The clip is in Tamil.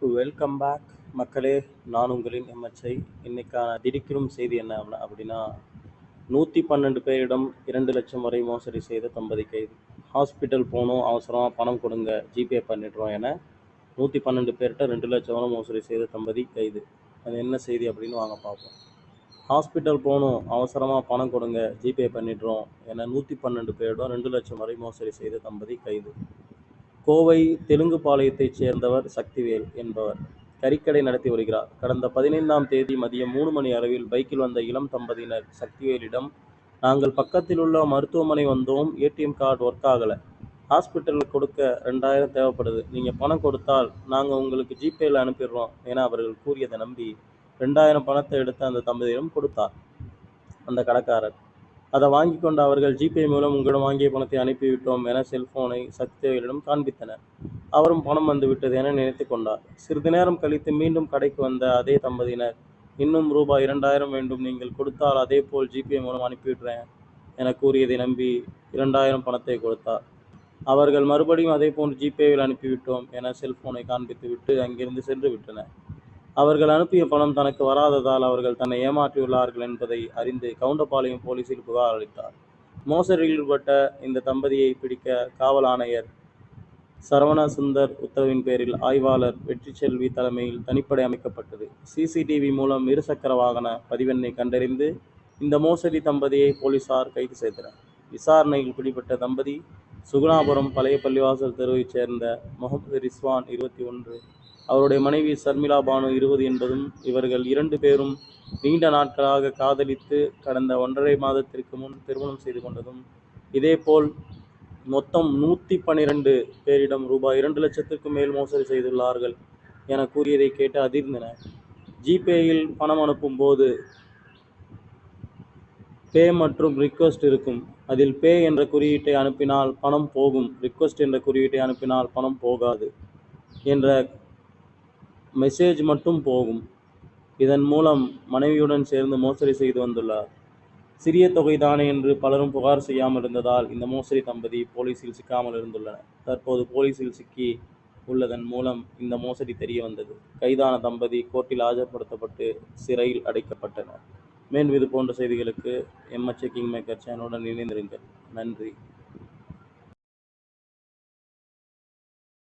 வெல்கம் பேக் மக்களே நான் உங்களின் எம்எச்ஐ. இன்னைக்கான திடுக்கிடும் செய்தி என்ன அப்படின்னா- அப்படின்னா நூற்றி பன்னெண்டு பேரிடம் இரண்டு லட்சம் வரை மோசடி செய்த தம்பதி கைது ஹாஸ்பிட்டல் போகணும் அவசரமாக பணம் கொடுங்க ஜிபே பண்ணிடுறோம் என நூற்றி பன்னெண்டு பேர்கிட்ட ரெண்டு லட்சம் வரை மோசடி செய்த தம்பதி கைது. அது என்ன செய்தி அப்படின்னு வாங்க பார்ப்போம். ஹாஸ்பிட்டல் போகணும் அவசரமாக பணம் கொடுங்க ஜிபே பண்ணிடுறோம் என நூற்றி பன்னெண்டு பேரிடம் ரெண்டு லட்சம் வரை மோசடி செய்த தம்பதி கைது. கோவை தெலுங்குபாளையத்தைச் சேர்ந்தவர் சக்திவேல் என்பவர். கறிக்கடை நடத்தி வருகிறார். கடந்த பதினைந்தாம் தேதி மதியம் மூணு மணி அளவில் பைக்கில் வந்த இளம் தம்பதியினர் சக்திவேலிடம் நாங்கள் பக்கத்தில் உள்ள மருத்துவமனை வந்தோம். ஏடிஎம் கார்டு ஒர்க் ஆகலை. ஹாஸ்பிட்டலில் கொடுக்க ரெண்டாயிரம் தேவைப்படுது. நீங்கள் பணம் கொடுத்தால் நாங்கள் உங்களுக்கு ஜிபேயில் அனுப்பிடுறோம் என அவர்கள் கூறியதை நம்பி ரெண்டாயிரம் பணத்தை எடுத்து அந்த தம்பதியிடம் கொடுத்தார். அந்த கடைக்காரர் அதை வாங்கி கொண்ட அவர்கள் ஜிபே மூலம் உங்களிடம் வாங்கிய பணத்தை அனுப்பிவிட்டோம் என செல்போனை சக்திவேலிடம் காண்பித்தனர். அவரும் பணம் வந்துவிட்டது என நினைத்து கொண்டார். சிறிது நேரம் கழித்து மீண்டும் கடைக்கு வந்த அதே தம்பதியினர் இன்னும் ரூபாய் இரண்டாயிரம் வேண்டும். நீங்கள் கொடுத்தால் அதே போல் ஜிபே மூலம் அனுப்பிவிடுறேன் என கூறியதை நம்பி இரண்டாயிரம் பணத்தை கொடுத்தார். அவர்கள் மறுபடியும் அதே போன்று ஜிபேவில் அனுப்பிவிட்டோம் என செல்போனை காண்பித்து விட்டு அங்கிருந்து சென்று விட்டனர். அவர்கள் அனுப்பிய பணம் தனக்கு வராததால் அவர்கள் தன்னை ஏமாற்றியுள்ளார்கள் என்பதை அறிந்து கவுண்டபாளையம் போலீசில் புகார் அளித்தார். மோசடியில் ஈடுபட்ட இந்த தம்பதியை பிடிக்க காவல் ஆணையர் சரவண சுந்தர் உத்தரவின் பேரில் ஆய்வாளர் வெற்றிச்செல்வி தலைமையில் தனிப்படை அமைக்கப்பட்டது. சிசிடிவி மூலம் இருசக்கர வாகன பதிவெண்ணை கண்டறிந்து இந்த மோசடி தம்பதியை போலீசார் கைது செய்தனர். விசாரணையில் பிடிபட்ட தம்பதி சுகுணாபுரம் பழைய பள்ளிவாசல் தெருவைச் சேர்ந்த முகமது ரிஸ்வான் இருபத்தி ஒன்று அவருடைய மனைவி சர்மிளா பானு இருபது என்பதும் இவர்கள் இரண்டு பேரும் நீண்ட நாட்களாக காதலித்து கடந்த ஒன்றரை மாதத்திற்கு முன் திருமணம் செய்து கொண்டதும் இதேபோல் மொத்தம் நூற்றி பன்னிரண்டு பேரிடம் ரூபாய் இரண்டு லட்சத்திற்கும் மேல் மோசடி செய்துள்ளார்கள் என கூறியதை கேட்டு அதிர்ந்தனர் ஜிபேயில் பணம் அனுப்பும் போது பே மற்றும் ரிக்வெஸ்ட் இருக்கும். அதில் பே என்ற குறியீட்டை அனுப்பினால் பணம் போகும். ரிக்வெஸ்ட் என்ற குறியீட்டை அனுப்பினால் பணம் போகாது என்ற மெசேஜ் மட்டும் போகும். இதன் மூலம் மனைவியுடன் சேர்ந்து மோசடி செய்து வந்துள்ளார். சிறிய தொகைதானே என்று பலரும் புகார் செய்யாமல் இருந்ததால் இந்த மோசடி தம்பதி போலீஸில் சிக்காமல் இருந்துள்ளனர். தற்போது போலீஸில் சிக்கி உள்ளதன் மூலம் இந்த மோசடி தெரிய வந்தது. கைதான தம்பதி கோர்ட்டில் ஆஜர்படுத்தப்பட்டு சிறையில் அடைக்கப்பட்டனர். மேலும் இது போன்ற செய்திகளுக்கு எம்எச்ஏ கிங் மேக்கர் சேனலுடன் இணைந்திருங்கள். நன்றி.